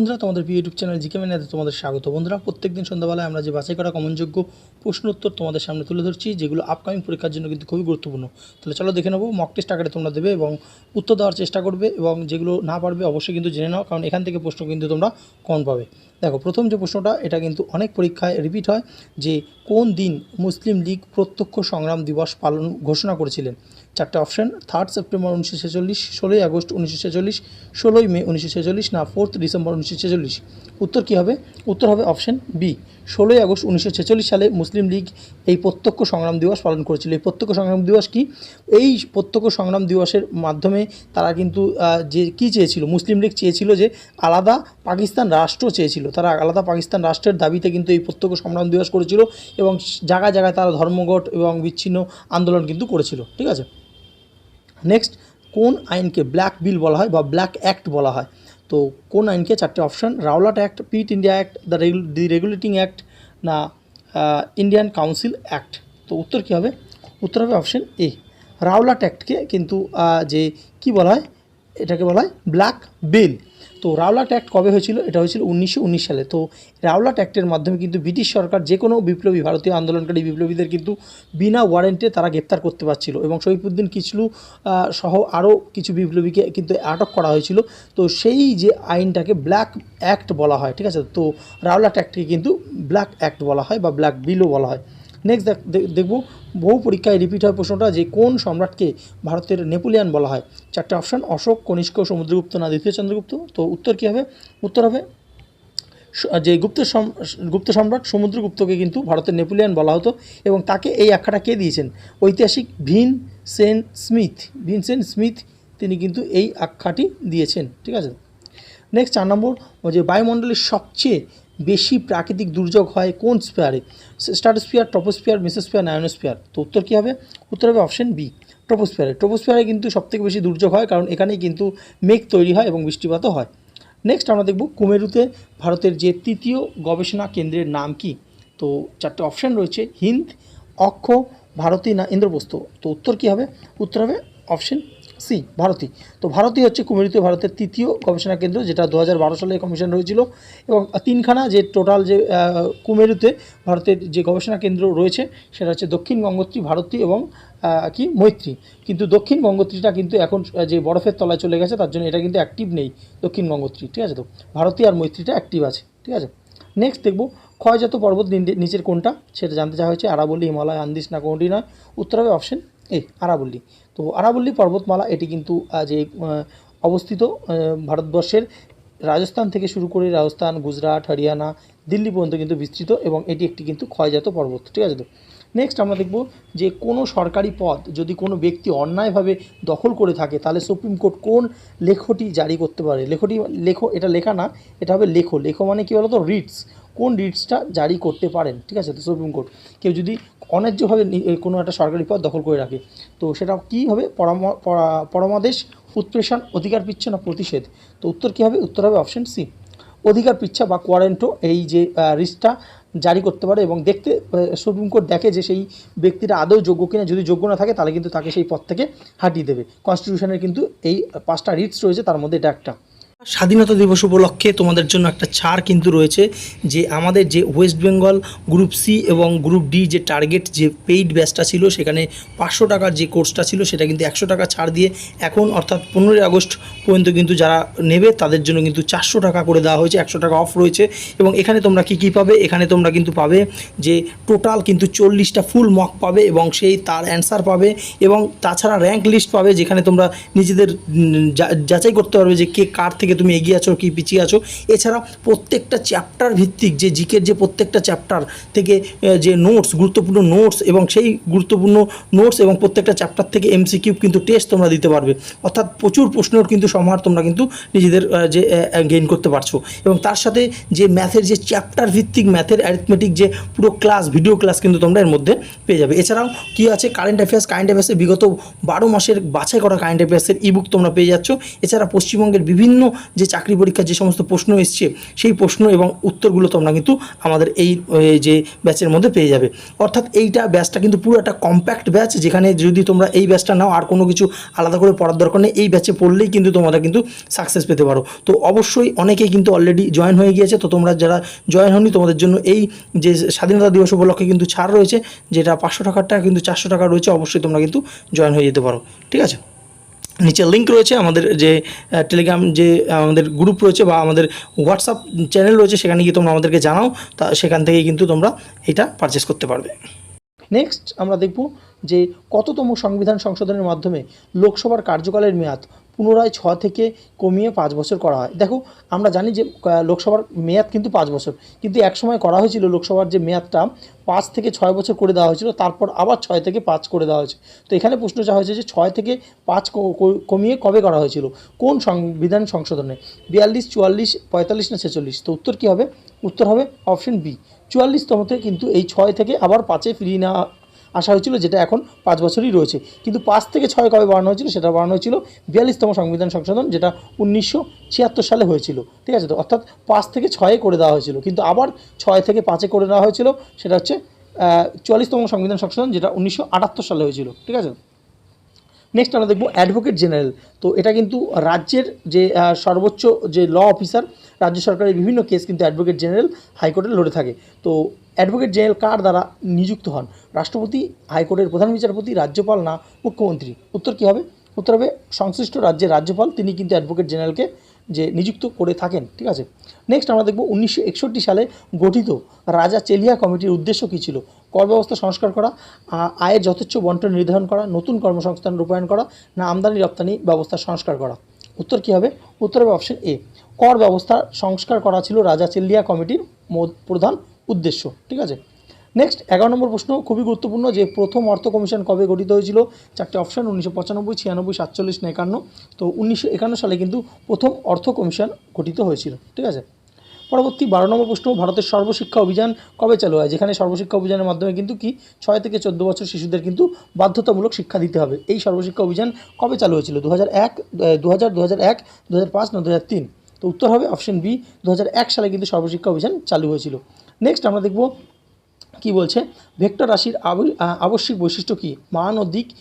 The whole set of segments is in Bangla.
বন্ধুরা, তোমাদের ইউটিউব চ্যানেল জিকে মেনাতে তোমাদের স্বাগত। বন্ধুরা, প্রত্যেকদিন সন্ধ্যাবেলায় আমরা যে বাছাই করা কমনযোগ্য প্রশ্ন উত্তর তোমাদের সামনে তুলে ধরছি, যেগুলো আপকামিং পরীক্ষার জন্য কিন্তু খুবই গুরুত্বপূর্ণ। তাহলে চলো দেখে নেব মক টেস্ট আকারে তোমরা দেবে এবং উত্তর দেওয়ার চেষ্টা করবে এবং যেগুলো না পারবে অবশ্যই কিন্তু জেনে নাও, কারণ এখান থেকে প্রশ্ন কিন্তু তোমরা কম পাবে। দেখো, প্রথম যে প্রশ্নটা, এটা কিন্তু অনেক পরীক্ষায় রিপিট হয় যে কোন দিন মুসলিম লীগ প্রত্যক্ষ সংগ্রাম দিবস পালন ঘোষণা করেছিলেন? চারটে অপশন থার্ড সেপ্টেম্বর উনিশশো ছেচল্লিশ, ষোলোই আগস্ট উনিশশো ছেচল্লিশ, ষোলোই মে উনিশশো ছেচল্লিশ না ফোর্থ ডিসেম্বর উনিশশো ছেচল্লিশ? উত্তর কী হবে? উত্তর হবে অপশন বি ষোলোই আগস্ট উনিশশো ছেচল্লিশ সালে মুসলিম লীগ এই প্রত্যক্ষ সংগ্রাম দিবস পালন করেছিল। এই প্রত্যক্ষ সংগ্রাম দিবস কি? এই প্রত্যক্ষ সংগ্রাম দিবসের মাধ্যমে তারা কিন্তু যে কী চেয়েছিল? মুসলিম লীগ চেয়েছিল যে আলাদা পাকিস্তান রাষ্ট্র চেয়েছিল। তারা আলাদা পাকিস্তান রাষ্ট্রের দাবিতে কিন্তু এই প্রত্যক্ষ সংগ্রাম দিবস করেছিল এবং জায়গায় জায়গায় তারা ধর্মঘট এবং বিচ্ছিন্ন আন্দোলন কিন্তু করেছিল। ঠিক আছে? নেক্সট কোন আইনকে ব্ল্যাক বিল বলা হয় বা ব্ল্যাক অ্যাক্ট বলা হয়? তো কোন আইনকে চারটে option? Rowlatt act, Pitt India act, the the regulating act, না ইন্ডিয়ান কাউন্সিল অ্যাক্ট। তো উত্তর কী হবে? উত্তর হবে অপশান এ। রাওলাট অ্যাক্টকে কিন্তু যে কি বলা হয়? এটাকে বলা হয় ব্ল্যাক বিল। তো রাওলাট অ্যাক্ট কবে হয়েছিল? এটা হয়েছিল উনিশশো উনিশ সালে। তো রাওলাট অ্যাক্টের মাধ্যমে কিন্তু ব্রিটিশ সরকার যে কোনো বিপ্লবী, ভারতীয় আন্দোলনকারী বিপ্লবীদের কিন্তু বিনা ওয়ারেন্টে তারা গ্রেপ্তার করতে পারছিল এবং শহীদুদ্দিন কিচলু সহ আরও কিছু বিপ্লবীকে কিন্তু আটক করা হয়েছিল। তো সেই যে আইনটাকে ব্ল্যাক অ্যাক্ট বলা হয়, ঠিক আছে? তো রাওলাট অ্যাক্টকে কিন্তু ব্ল্যাক অ্যাক্ট বলা হয় বা ব্ল্যাক বিলও বলা হয়। নেক্সট দেখব বহু পরীক্ষায় রিপিট হয় প্রশ্নটা যে কোন সম্রাটকে ভারতের নেপোলিয়ান বলা হয়? চারটে অপশন অশোক, কনিষ্ক, সমুদ্রগুপ্ত না দ্বিতীয় চন্দ্রগুপ্ত? তো উত্তর কী হবে? উত্তর হবে যে গুপ্ত গুপ্ত সম্রাট সমুদ্রগুপ্তকে কিন্তু ভারতের নেপোলিয়ান বলা হতো এবং তাকে এই আখ্যাটা কে দিয়েছেন? ঐতিহাসিক ভিন সেন স্মিথ। ভিনসেন স্মিথ তিনি কিন্তু এই আখ্যাটি দিয়েছেন, ঠিক আছে? নেক্সট চার নম্বর যে বায়ুমণ্ডলের সবচেয়ে বেশি প্রাকৃতিক দুর্যোগ হয় কোন স্পেয়ারে স্টার্টোস্পিয়ার ট্রপোস্পিয়ার মেসোস্পিয়ার নায়োনোস্পিয়ার তো উত্তর কী হবে? উত্তর হবে অপশন বি ট্রপোস্পিয়ারে ট্রপোস্পিয়ারে কিন্তু সবথেকে বেশি দুর্যোগ হয় কারণ এখানেই কিন্তু মেঘ তৈরি হয় এবং বৃষ্টিপাতও হয়। নেক্সট আমরা দেখব কুমেরুতে ভারতের যে তৃতীয় গবেষণা কেন্দ্রের নাম কি? তো চারটে অপশান রয়েছে, হিন্দ, অক্ষ, ভারতী না ইন্দ্রপ্রস্থ। তো উত্তর কী হবে? উত্তর হবে অপশন সি, ভারতী। তো ভারতী হচ্ছে কুমেরুতে ভারতের তৃতীয় গবেষণা কেন্দ্র, যেটা দু হাজার বারো সালে কমিশন হয়েছিল। এবং তিনখানা যে টোটাল যে কুমেরুতে ভারতের যে গবেষণা কেন্দ্র রয়েছে, সেটা হচ্ছে দক্ষিণ গঙ্গোত্রী, ভারতী এবং কি, মৈত্রী। কিন্তু দক্ষিণ গঙ্গোত্রীটা কিন্তু এখন যে বরফের তলায় চলে গেছে, তার জন্য এটা কিন্তু অ্যাক্টিভ নেই দক্ষিণ গঙ্গোত্রী, ঠিক আছে তো? ভারতী আর মৈত্রীটা অ্যাক্টিভ আছে, ঠিক আছে? নেক্সট দেখব ক্ষয়জাত পর্বত নিচের কোনটা? সেটা জানতে চাওয়া হয়েছে আরাবল্লী হিমালয় আন্দিস না কোনটি নয়। উত্তর হবে অপশন এ আরাবল্লী। তো আরাবল্লী পর্বতমালা এটি কিন্তু যে অবস্থিত ভারতবর্ষের রাজস্থান থেকে শুরু করে রাজস্থান, গুজরাট, হরিয়ানা, দিল্লি পর্যন্ত কিন্তু বিস্তৃত এবং এটি একটি কিন্তু ক্ষয়জাত পর্বত, ঠিক আছে তো? নেক্সট আমরা দেখব যে কোনো সরকারি পদ যদি কোনো ব্যক্তি অন্যায়ভাবে দখল করে থাকে, তাহলে সুপ্রিম কোর্ট কোন লেখটি জারি করতে পারে? লেখটি, লেখো, এটা লেখা না, এটা হবে লেখো। লেখো মানে কী বলতো? রিটস কোন রিটসটা জারি করতে পারেন, ঠিক আছে? তো সুপ্রিম কোর্ট কেউ যদি অন্যায্যভাবে কোনো একটা সরকারি পদ দখল করে রাখে, তো সেটা কী হবে? পরাম- পরা- পরমাদেশ, উৎপ্রেষণ, অধিকার পিচ্ছ না প্রতিষেধ? তো উত্তর কী হবে? উত্তর হবে অপশন সি অধিকার পিচ্ছা বা কোয়ারেন্টো এই যে রিস্টটা জারি করতে পারে এবং দেখতে সুপ্রিম কোর্ট দেখে যে সেই ব্যক্তিটা আদৌ যোগ্য কিনা, যদি যোগ্য না থাকে, তাহলে কিন্তু তাকে সেই পদ থেকে হাঁটিয়ে দেবে। কনস্টিটিউশনের কিন্তু এই পাঁচটা রিটস রয়েছে, তার মধ্যে এটা একটা। স্বাধীনতা দিবস উপলক্ষে তোমাদের জন্য একটা ছাড় কিন্তু রয়েছে, যে আমাদের যে ওয়েস্ট বেঙ্গল গ্রুপ সি এবং গ্রুপ ডি যে টার্গেট যে পেইড ব্যাচটা ছিল, সেখানে পাঁচশো টাকার যে কোর্সটা ছিল, সেটা কিন্তু একশো টাকা ছাড় দিয়ে এখন অর্থাৎ পনেরোই আগস্ট পর্যন্ত কিন্তু যারা নেবে, তাদের জন্য কিন্তু চারশো টাকা করে দেওয়া হয়েছে, একশো টাকা অফ রয়েছে। এবং এখানে তোমরা কী কী পাবে? এখানে তোমরা কিন্তু পাবে যে টোটাল কিন্তু চল্লিশটা ফুল মক পাবে এবং সেই তার অ্যান্সার পাবে এবং তাছাড়া র্যাঙ্ক লিস্ট পাবে, যেখানে তোমরা নিজেদের যাচাই করতে পারবে যে কে কার থেকে তুমি এগিয়ে আছো, কি পিছিয়ে আছো। এছাড়া প্রত্যেকটা চ্যাপ্টার ভিত্তিক যে জিকের যে প্রত্যেকটা চ্যাপ্টার থেকে যে নোটস গুরুত্বপূর্ণ নোটস এবং সেই গুরুত্বপূর্ণ নোটস এবং প্রত্যেকটা চ্যাপ্টার থেকে এমসিকিউ কিন্তু টেস্ট তোমরা দিতে পারবে। অর্থাৎ প্রচুর প্রশ্নের কিন্তু সমাহার তোমরা কিন্তু নিজেদের যে গেইন করতে পারছ। এবং তার সাথে যে ম্যাথের যে চ্যাপ্টার ভিত্তিক ম্যাথের অ্যারিথমেটিক যে পুরো ক্লাস ভিডিও ক্লাস কিন্তু তোমরা এর মধ্যে পেয়ে যাবে। এছাড়াও কি আছে? কারেন্ট অ্যাফেয়ার্স কারেন্ট অ্যাফেয়ার্সের বিগত বারো মাসের বাছাই করা কারেন্ট অ্যাফেয়ার্সের ইবুক তোমরা পেয়ে যাচ্ছ। এছাড়া পশ্চিমবঙ্গের বিভিন্ন যে চাকরি পরীক্ষার যে সমস্ত প্রশ্ন এসছে, সেই প্রশ্ন এবং উত্তরগুলো তোমরা কিন্তু আমাদের এই যে ব্যাচের মধ্যে পেয়ে যাবে। অর্থাৎ এইটা ব্যাচটা কিন্তু পুরো একটা কম্প্যাক্ট ব্যাচ, যেখানে যদি তোমরা এই ব্যাচটা নাও, আর কোনো কিছু আলাদা করে পড়ার দরকার নেই, এই ব্যাচে পড়লেই কিন্তু তোমরা কিন্তু সাকসেস পেতে পারো। তো অবশ্যই অনেকেই কিন্তু অলরেডি জয়েন হয়ে গিয়েছে, তো তোমরা যারা জয়েন হওনি, তোমাদের জন্য এই যে স্বাধীনতা দিবস উপলক্ষে কিন্তু ছাড় রয়েছে, যেটা পাঁচশো টাকার টাকা, কিন্তু চারশো টাকা রয়েছে, অবশ্যই তোমরা কিন্তু জয়েন হয়ে যেতে পারো। ঠিক আছে? নিচে লিঙ্ক রয়েছে, আমাদের যে টেলিগ্রাম যে, আমাদের গ্রুপ রয়েছে বা আমাদের হোয়াটসঅ্যাপ চ্যানেল রয়েছে, সেখানে গিয়ে তোমরা আমাদেরকে জানাও, তা সেখান থেকে কিন্তু তোমরা এটা পারচেস করতে পারবে। নেক্সট আমরা দেখব যে, কততম সংবিধান সংশোধনের মাধ্যমে লোকসভার কার্যকালের মেয়াদ পুনরায় ছ থেকে কমিয়ে পাঁচ বছর করা হয়। দেখো, আমরা জানি যে লোকসভার মেয়াদ কিন্তু পাঁচ বছর। কিন্তু এক সময় করা হয়েছিল লোকসভার যে মেয়াদটা, পাঁচ থেকে ছয় বছর করে দেওয়া হয়েছিল, তারপর আবার ছয় থেকে পাঁচ করে দেওয়া হয়েছে। তো এখানে প্রশ্ন চাওয়া হয়েছে যে, ছয় থেকে পাঁচ কমিয়ে কবে করা হয়েছিল? কোন সংবিধান সংশোধনে? বিয়াল্লিশ, চুয়াল্লিশ, পঁয়তাল্লিশ না ছেচল্লিশ? তো উত্তর কী হবে? উত্তর হবে অপশন বি। চুয়াল্লিশতমতে কিন্তু এই ছয় থেকে আবার পাঁচে ফিরিয়ে নেওয়া আসা হয়েছিল যেটা এখন পাঁচ বছরই রয়েছে। কিন্তু পাঁচ থেকে ছয় কবে বাড়ানো হয়েছিল সেটা বাড়ানো হয়েছিল বিয়াল্লিশতম সংবিধান সংশোধন, যেটা উনিশশো ছিয়াত্তর সালে হয়েছিল। ঠিক আছে তো? অর্থাৎ পাঁচ থেকে ছয়ে করে দেওয়া হয়েছিল। কিন্তু আবার ছয় থেকে পাঁচে করে দেওয়া হয়েছিল, সেটা হচ্ছে চুয়াল্লিশতম সংবিধান সংশোধন, যেটা উনিশশো আটাত্তর সালে হয়েছিল। ঠিক আছে? নেক্সট আমরা দেখব অ্যাডভোকেট জেনারেল তো এটা কিন্তু রাজ্যের যে সর্বোচ্চ যে ল অফিসার রাজ্য সরকারের বিভিন্ন কেস কিন্তু অ্যাডভোকেট জেনারেল হাইকোর্টে লড়ে থাকে। তো অ্যাডভোকেট জেনারেল কার দ্বারা নিযুক্ত হন। রাষ্ট্রপতি, হাইকোর্টের প্রধান বিচারপতি, রাজ্যপাল না মুখ্যমন্ত্রী। উত্তর কী হবে? উত্তর হবে, সংশ্লিষ্ট রাজ্যের রাজ্যপাল, তিনি কিন্তু অ্যাডভোকেট জেনারেলকে যে নিযুক্ত করে থাকেন, ঠিক আছে? নেক্সট আমরা দেখব উনিশশো একষট্টি সালে গঠিত রাজা চেলিয়া কমিটির উদ্দেশ্য কী ছিল? কর ব্যবস্থা সংস্কার করা আয়ের যথেচ্ছ বন্টন নির্ধারণ করা, নতুন কর্মসংস্থান রূপায়ণ করা, না আমদানি রপ্তানি ব্যবস্থা সংস্কার করা। উত্তর কী হবে? উত্তর হবে অপশন এ কর ব্যবস্থা সংস্কার করা ছিল রাজা চেলিয়া কমিটির প্রধান উদ্দেশ্য, ঠিক আছে? নেক্সট এগারো নম্বর প্রশ্ন, খুবই গুরুত্বপূর্ণ যে প্রথম অর্থ কমিশন কবে গঠিত হয়েছিল? চারটে অপশন উনিশশো পঁচানব্বই, ছিয়ানব্বই, সাতচল্লিশ না একান্ন। তো উনিশশো একান্ন সালে কিন্তু প্রথম অর্থ কমিশন গঠিত হয়েছিল, ঠিক আছে? পরবর্তী বারো নম্বর প্রশ্ন, ভারতের সর্বশিক্ষা অভিযান কবে চালু হয়? যেখানে সর্বশিক্ষা অভিযানের মাধ্যমে কিন্তু কি ছয় থেকে চোদ্দ বছর শিশুদের কিন্তু বাধ্যতামূলক শিক্ষা দিতে হবে। এই সর্বশিক্ষা অভিযান কবে চালু হয়েছিল? দু হাজার এক দু হাজার দু হাজার এক দু হাজার পাঁচ না দু হাজার তিন? তো উত্তর হবে অপশন বি দু সালে কিন্তু সর্বশিক্ষা অভিযান চালু হয়েছিল। নেক্সট আমরা দেখব কি বলছে, ভেক্টর রাশির আব- আবশ্যিক বৈশিষ্ট্য কি? মান ও দিক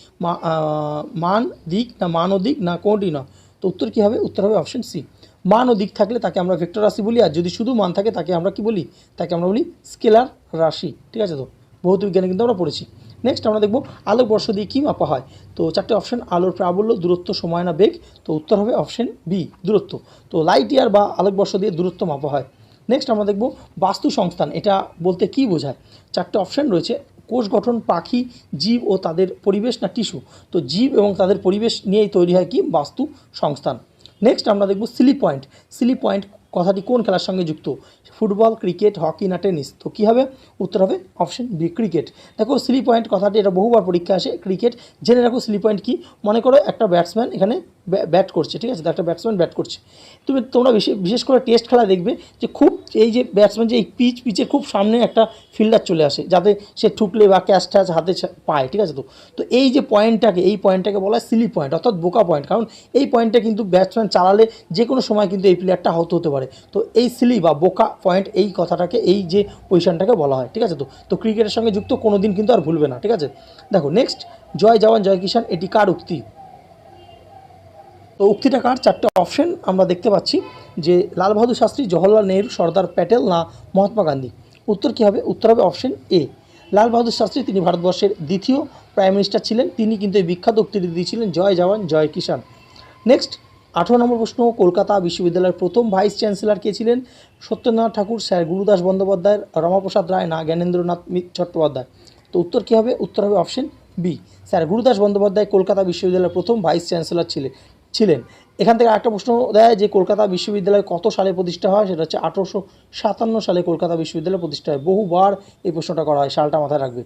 মান, দিক, না মান ও দিক, না কোনটি না তো উত্তর কী হবে? উত্তর হবে অপশন সি মান ও দিক থাকলে তাকে আমরা ভেক্টর রাশি বলি, আর যদি শুধু মান থাকে তাকে আমরা কি বলি? তাকে আমরা বলি স্কেলার রাশি। ঠিক আছে তো? ভৌত বিজ্ঞানে কিন্তু আমরা পড়েছি। নেক্সট আমরা দেখব আলোক বর্ষ দিয়ে কী মাপা হয়? তো চারটে অপশন আলোর প্রাবল্য, দূরত্ব, সময় না বেগ। তো উত্তর হবে অপশন বি দূরত্ব। তো লাইট ইয়ার বা আলোক বর্ষ দিয়ে দূরত্ব মাপা হয়। নেক্সট আমরা দেখব বাস্তু সংস্থান এটা বলতে কি বোঝায়? চারটে অপশন রয়েছে, কোষ গঠন, পাখি, জীব ও তাদের পরিবেশ না টিস্যু তো জীব এবং তাদের পরিবেশ নিয়েই তৈরি হয় কি? বাস্তু সংস্থান নেক্সট আমরা দেখব সিলি পয়েন্ট সিলি পয়েন্ট কথাটি কোন খেলার সঙ্গে যুক্ত? ফুটবল, ক্রিকেট, হকি না টেনিস? তো কী হবে? উত্তর হবে অপশন বি ক্রিকেট দেখো সিলি পয়েন্ট কথাটি এটা বহুবার পরীক্ষা আসে ক্রিকেট জেনে রাখো স্লি পয়েন্ট কি? মনে করো একটা ব্যাটসম্যান এখানে ব্যাট করছে, ঠিক আছে? একটা ব্যাটসম্যান ব্যাট করছে। তুমি তোমরা বিশেষ বিশেষ করে টেস্ট খেলা দেখবে যে খুব এই যে ব্যাটসম্যান যে এই পিচ পিচের খুব সামনে একটা ফিল্ডার চলে আসে, যাতে সে ঠুকলে বা ক্যাচ ট্যাচ হাতে পায়, ঠিক আছে তো? তো এই যে পয়েন্টটাকে এই পয়েন্টটাকে বলা হয় সিলি পয়েন্ট অর্থাৎ বোকা পয়েন্ট কারণ এই পয়েন্টটা কিন্তু ব্যাটসম্যান চালালে যে কোনো সময় কিন্তু এই প্লেয়ারটা আহত হতে পারে। তো এই সিলি বা বোকা পয়েন্ট এই কথাটাকে, এই যে পজিশনটাকে বলা হয়, ঠিক আছে তো? তো ক্রিকেটের সঙ্গে যুক্ত কোনো দিন কিন্তু আর ভুলবে না, ঠিক আছে? দেখো নেক্সট জয় জওয়ান, জয় কিষান এটি কার উক্তি? তো উক্তিটা কার চারটে অপশন আমরা দেখতে পাচ্ছি যে লাল বাহাদুর শাস্ত্রী, জওহরলাল নেহরু, সর্দার প্যাটেল না মহাত্মা গান্ধী। উত্তর কী হবে? উত্তর হবে অপশন এ লাল বাহাদুর শাস্ত্রী তিনি ভারতবর্ষের দ্বিতীয় প্রাইম মিনিস্টার ছিলেন। তিনি কিন্তু এই বিখ্যাত উক্তিটি দিয়েছিলেন জয় জওয়ান, জয় কিষাণ। নেক্সট আঠারো নম্বর প্রশ্ন, কলকাতা বিশ্ববিদ্যালয়ের প্রথম ভাইস চ্যান্সেলর কে ছিলেন? সত্যেন্দ্রনাথ ঠাকুর, স্যার গুরুদাস বন্দ্যোপাধ্যায় রমাপ্রসাদ রায় না জ্ঞানেন্দ্রনাথ চট্টোপাধ্যায়? তো উত্তর কী হবে? উত্তর হবে option B sir Gurudas Bandyopadhyay Kolkata বিশ্ববিদ্যালয়ের প্রথম ভাইস চ্যান্সেলর ছিলেন। ছিলেন। এখান থেকে আরেকটা প্রশ্ন দেয় যে, কলকাতা বিশ্ববিদ্যালয় কত সালে প্রতিষ্ঠা হয়? সেটা হচ্ছে আঠেরোশো সাতান্ন সালে কলকাতা বিশ্ববিদ্যালয় প্রতিষ্ঠা হয়। বহুবার এই প্রশ্নটা করা হয়, সালটা মাথায় রাখবে।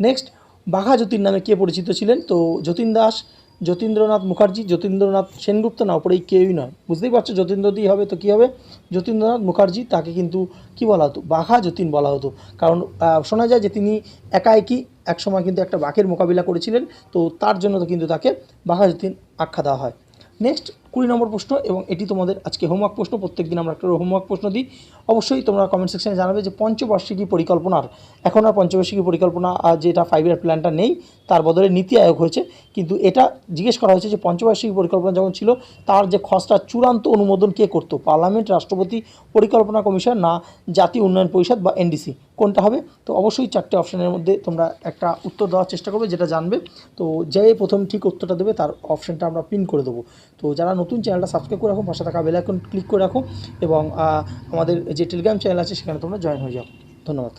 নেক্সট বাঘা যতীন নামে কে পরিচিত ছিলেন? তো যতীন দাস, যতীন্দ্রনাথ মুখার্জি, যতীন্দ্রনাথ সেনগুপ্ত, না, ওপরে এই কেউই নয়। বুঝতেই পারছ যতীন্দ্র দিয়ে হবে তো কী হবে? যতীন্দ্রনাথ মুখার্জি, তাকে কিন্তু কি বলা হতো? বাঘা যতীন বলা হতো। কারণ শোনা যায় যে, তিনি একা একই একসময় কিন্তু একটা বাঘের মোকাবিলা করেছিলেন। তো তার জন্য তো কিন্তু তাকে বাঘা যতীন আখ্যা দেওয়া হয়। নেক্সট কুড়ি নম্বর প্রশ্ন এবং এটি তোমাদের আজকে হোমওয়ার্ক প্রশ্ন প্রত্যেক দিন আমরা একটা হোমওয়ার্ক প্রশ্ন দিই। অবশ্যই তোমরা কমেন্ট সেকশনে জানাবে যে পঞ্চবার্ষিকী পরিকল্পনার, এখন আর পঞ্চবার্ষিকী পরিকল্পনা যেটা ফাইভ ইয়ার প্ল্যানটা নেই, তার বদলে নীতি আয়োগ হয়েছে। কিন্তু এটা জিজ্ঞেস করা হয়েছে যে পঞ্চবার্ষিকী পরিকল্পনা যখন ছিল, তার যে খসড়া চূড়ান্ত অনুমোদন কে করতো? পার্লামেন্ট, রাষ্ট্রপতি, পরিকল্পনা কমিশন না জাতীয় উন্নয়ন পরিষদ বা এনডিসি কোনটা হবে? তো অবশ্যই চারটে অপশানের মধ্যে তোমরা একটা উত্তর দেওয়ার চেষ্টা করবে, যেটা জানবে। তো যে প্রথম ঠিক উত্তরটা দেবে, তার অপশনটা আমরা পিন করে দেবো। তো যারা নতুন চ্যানেলটা সাবস্ক্রাইব করে রাখো, পাশে থাকা বেল আইকন ক্লিক করে রাখো এবং আমাদের যে টেলিগ্রাম চ্যানেল আছে, সেখানে তোমরা জয়েন হয়ে যাও। ধন্যবাদ।